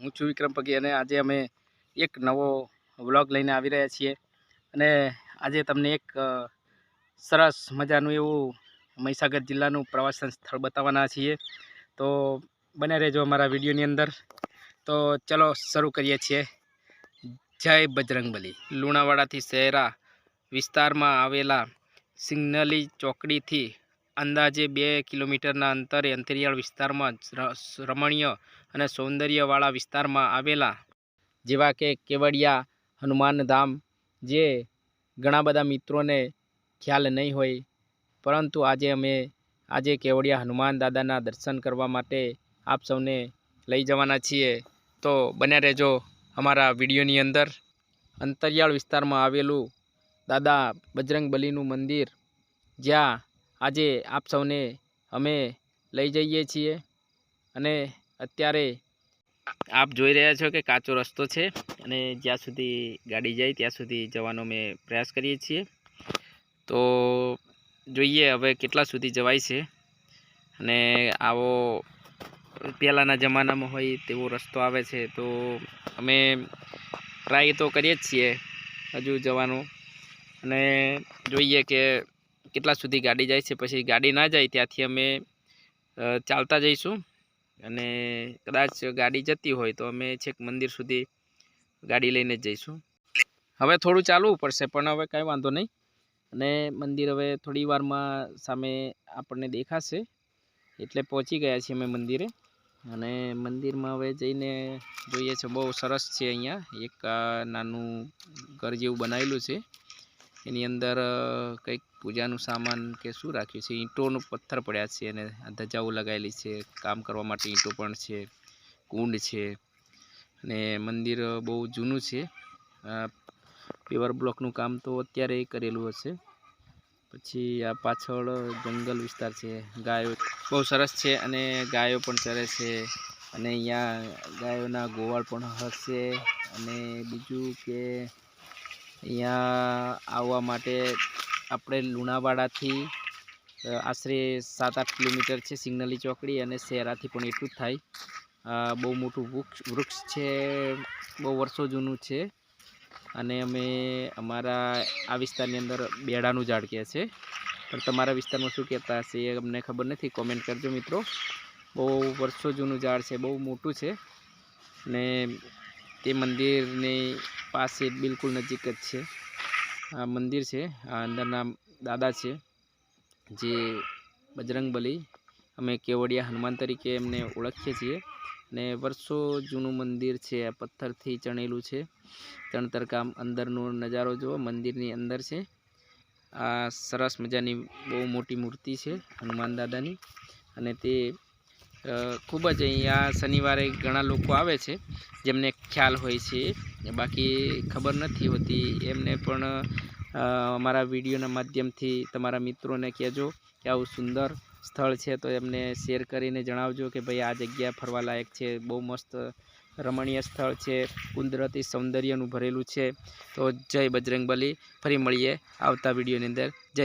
હું છું વિક્રમ પગી અને આજે અમે એક નવો વ્લોગ લઈને આવી રહ્યા છીએ. અને આજે તમને એક સરસ મજાનું એવું મહીસાગર જિલ્લાનું પ્રવાસન સ્થળ બતાવવાના છીએ. તો બને રહેજો અમારા વિડીયોની અંદર. તો ચલો શરૂ કરીએ છીએ. જય બજરંગબલી. લુણાવાડાથી શહેરા વિસ્તારમાં આવેલા સિગ્નલી ચોકડીથી અંદાજે બે કિલોમીટરના અંતરે અંતરિયાળ વિસ્તારમાં રમણીય અને સૌંદર્યવાળા વિસ્તારમાં આવેલા, જેવા કે કેવડિયા, હનુમાનધામ, જે ઘણા બધા મિત્રોને ખ્યાલ નહીં હોય. પરંતુ આજે અમે, આજે કેવડિયા હનુમાન દાદાના દર્શન કરવા માટે આપ સૌને લઈ જવાના છીએ. તો બન્યા રહેજો અમારા વિડીયોની અંદર. અંતરિયાળ વિસ્તારમાં આવેલું દાદા બજરંગ બલીનું મંદિર, જ્યાં આજે આપ સૌને અમે લઈ જઈએ છીએ અને અત્યારે આપ જોઈ રહ્યા છો કે કાચો રસ્તો છે અને જ્યાં સુધી ગાડી જાય ત્યાં સુધી જવાનો અમે પ્રયાસ કરીએ છીએ. તો જોઈએ હવે કેટલા સુધી જવાય છે અને આવો પહેલાંના જમાનામાં હોય તેવો રસ્તો આવે છે તો અમે ટ્રાય તો કરીએ જ છીએ હજુ જવાનું. અને જોઈએ કે કેટલા સુધી ગાડી જાય છે, પછી ગાડી ના જાય ત્યાંથી અમે ચાલતા જઈશું. અને કદાચ ગાડી જતી હોય તો અમે છેક મંદિર સુધી ગાડી લઈને જ જઈશું. હવે થોડું ચાલવું પડશે, પણ હવે કાંઈ વાંધો નહીં. અને મંદિર હવે થોડી વારમાં સામે આપણને દેખાશે. એટલે પહોંચી ગયા છીએ અમે મંદિરે. અને મંદિરમાં હવે જઈને જોઈએ છે, બહુ સરસ છે અહીંયા. એક નાનું ઘર જેવું બનાવેલું છે. એની અંદર કંઈક પૂજાનું સામાન કે શું રાખ્યું છે? ઈંટોનું પથ્થર પડ્યા છે અને ધજાઓ લગાવેલી છે. કામ કરવા માટે ઈંટો પણ છે, કુંડ છે અને મંદિર બહુ જૂનું છે. પેવર બ્લોકનું કામ તો અત્યારે કરેલું હશે. પછી આ પાછળ જંગલ વિસ્તાર છે. ગાયો બહુ સરસ છે અને ગાયો પણ ચરે છે અને અહીંયા ગાયોના ગોવાળ પણ હશે અને બીજું કે અહીંયા આવવા માટે આપણે લુણાવાડાથી આશરે સાત આઠ કિલોમીટર છે સિગ્નલી ચોકડી અને શહેરાથી પણ એટલું જ થાય. બહુ મોટું વૃક્ષ વૃક્ષ છે, બહુ વર્ષો જૂનું છે. અને અમે અમારા આ વિસ્તારની અંદર બેડાનું ઝાડ કહે છે. પણ તમારા વિસ્તારમાં શું કહેતા હશે એ અમને ખબર નથી. કોમેન્ટ કરજો મિત્રો. બહુ વર્ષો જૂનું ઝાડ છે, બહુ મોટું છે. ને તે મંદિરની પાસે બિલકુલ નજીક જ છે. આ મંદિર છે, આ અંદરના દાદા છે, જે બજરંગબલી અમે કેવડિયા હનુમાન તરીકે એમને ઓળખીએ છીએ. ને વર્ષો જૂનું મંદિર છે, આ પથ્થરથી ચણેલું છે. ચણતર કામ અંદરનો નજારો જુઓ, મંદિરની અંદર છે. આ સરસ મજાની બહુ મોટી મૂર્તિ છે હનુમાન દાદાની. અને તે ખૂબ જ અહીંયા શનિવારે ઘણા લોકો આવે છે, જેમને ખ્યાલ હોય છે. બાકી ખબર નથી હોતી, એમને પણ અમારા વિડીયોના માધ્યમથી તમારા મિત્રોને કહેજો કે આવું સુંદર સ્થળ છે, તો એમને શેર કરીને જણાવજો કે ભાઈ આ જગ્યા ફરવા લાયક છે, બહુ મસ્ત રમણીય સ્થળ છે, કુદરતી સૌંદર્યનું ભરેલું છે. તો જય બજરંગબલી, ફરી મળીએ આવતા વિડીયોની અંદર. જય